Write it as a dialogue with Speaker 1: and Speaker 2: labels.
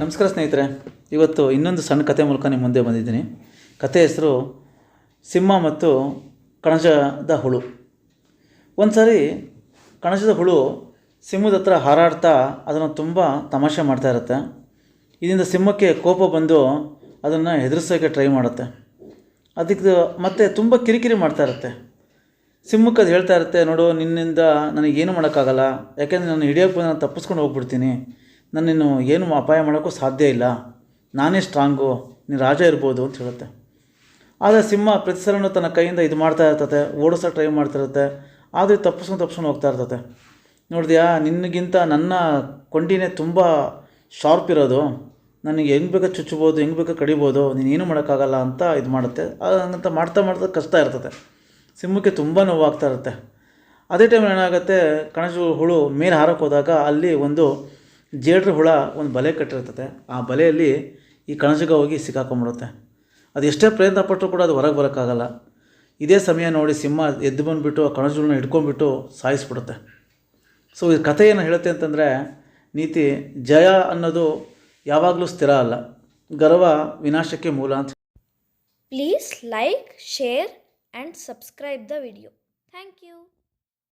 Speaker 1: ನಮಸ್ಕಾರ ಸ್ನೇಹಿತರೆ, ಇವತ್ತು ಇನ್ನೊಂದು ಸಣ್ಣ ಕತೆ ಮೂಲಕ ನಿಮ್ಮ ಮುಂದೆ ಬಂದಿದ್ದೀನಿ. ಕತೆ ಹೆಸರು ಸಿಂಹ ಮತ್ತು ಕಣಜದ ಹುಳು. ಒಂದು ಸಾರಿ ಕಣಜದ ಹುಳು ಸಿಂಹದ ಹತ್ರ ಹಾರಾಡ್ತಾ ಅದನ್ನು ತುಂಬ ತಮಾಷೆ ಮಾಡ್ತಾ ಇರುತ್ತೆ. ಇದರಿಂದ ಸಿಂಹಕ್ಕೆ ಕೋಪ ಬಂದು ಅದನ್ನು ಹೆದರ್ಸೋಕ್ಕೆ ಟ್ರೈ ಮಾಡುತ್ತೆ. ಅದಕ್ಕೆ ಮತ್ತೆ ತುಂಬ ಕಿರಿಕಿರಿ ಮಾಡ್ತಾ ಇರುತ್ತೆ. ಸಿಂಹಕ್ಕೆ ಅದು ಹೇಳ್ತಾ ಇರುತ್ತೆ, ನೋಡು, ನಿನ್ನಿಂದ ನನಗೇನು ಮಾಡೋಕ್ಕಾಗಲ್ಲ. ಯಾಕೆಂದರೆ ನಾನು ಹಿಡಿಯೋಕ್ಕೆ ನಾನು ತಪ್ಪಿಸ್ಕೊಂಡು ಹೋಗ್ಬಿಡ್ತೀನಿ. ನನ್ನನ್ನು ಏನು ಅಪಾಯ ಮಾಡೋಕ್ಕೂ ಸಾಧ್ಯ ಇಲ್ಲ. ನಾನೇ ಸ್ಟ್ರಾಂಗು ನೀನು ರಾಜ ಇರ್ಬೋದು ಅಂತ ಹೇಳುತ್ತೆ. ಆದರೆ ಸಿಂಹ ಪ್ರತಿ ತನ್ನ ಕೈಯಿಂದ ಇದು ಮಾಡ್ತಾ ಇರ್ತದೆ ಓಡಿಸೋ ಟ್ರೈ ಮಾಡ್ತಾ ಇರುತ್ತೆ ಆದರೆ ತಪ್ಪಿಸ್ಕೊಂಡು ತಪ್ಪಿಸ್ಕೊಂಡು ಹೋಗ್ತಾ ಇರ್ತದೆ ನೋಡಿದ್ಯಾ, ನಿನಗಿಂತ ನನ್ನ ಕೊಂಡಿನೇ ತುಂಬ ಶಾರ್ಪ್ ಇರೋದು. ನನಗೆ ಹೆಂಗೆ ಬೇಕೋ ಚುಚ್ಚಬೋದು, ಹೆಂಗೆ ಬೇಕೋ ಕಡಿಬೋದು ನೀನೇನು ಮಾಡೋಕ್ಕಾಗಲ್ಲ ಅಂತ ಇದು ಮಾಡುತ್ತೆ. ಹಂಗಂತ ಮಾಡ್ತಾ ಮಾಡ್ತಾ ಕಷ್ಟ ಇರ್ತದೆ ಸಿಂಹಕ್ಕೆ ತುಂಬ ನೋವಾಗ್ತಾ ಇರುತ್ತೆ. ಅದೇ ಟೈಮಲ್ಲಿ ಏನಾಗುತ್ತೆ, ಕಣಜ ಹುಳು ಮೇಲೆ ಹಾರಕ್ಕೆ ಹೋದಾಗ ಅಲ್ಲಿ ಒಂದು ಜೇಡ್ರ ಹುಳ ಒಂದು ಬಲೆ ಕಟ್ಟಿರ್ತದೆ, ಆ ಬಲೆಯಲ್ಲಿ ಈ ಕಣಜಗ ಹೋಗಿ ಸಿಕ್ಕಾಕೊಂಡ್ಬಿಡುತ್ತೆ. ಅದು ಎಷ್ಟೇ ಪ್ರಯತ್ನ ಪಟ್ಟರೂ ಕೂಡ ಅದು ಹೊರಗೆ ಬರೋಕ್ಕಾಗಲ್ಲ. ಇದೇ ಸಮಯ ನೋಡಿ ಸಿಂಹ ಎದ್ದು ಬಂದುಬಿಟ್ಟು ಆ ಕಣಜಗಳನ್ನ ಹಿಡ್ಕೊಂಡ್ಬಿಟ್ಟು ಸಾಯಿಸ್ಬಿಡುತ್ತೆ. ಸೊ ಈ ಕಥೆ ಏನು ಹೇಳುತ್ತೆ ಅಂತಂದರೆ, ನೀತಿ ಜಯ ಅನ್ನೋದು ಯಾವಾಗಲೂ ಸ್ಥಿರ ಅಲ್ಲ. ಗರ್ವ ವಿನಾಶಕ್ಕೆ ಮೂಲ ಅಂತ
Speaker 2: please like share and subscribe the video thank you.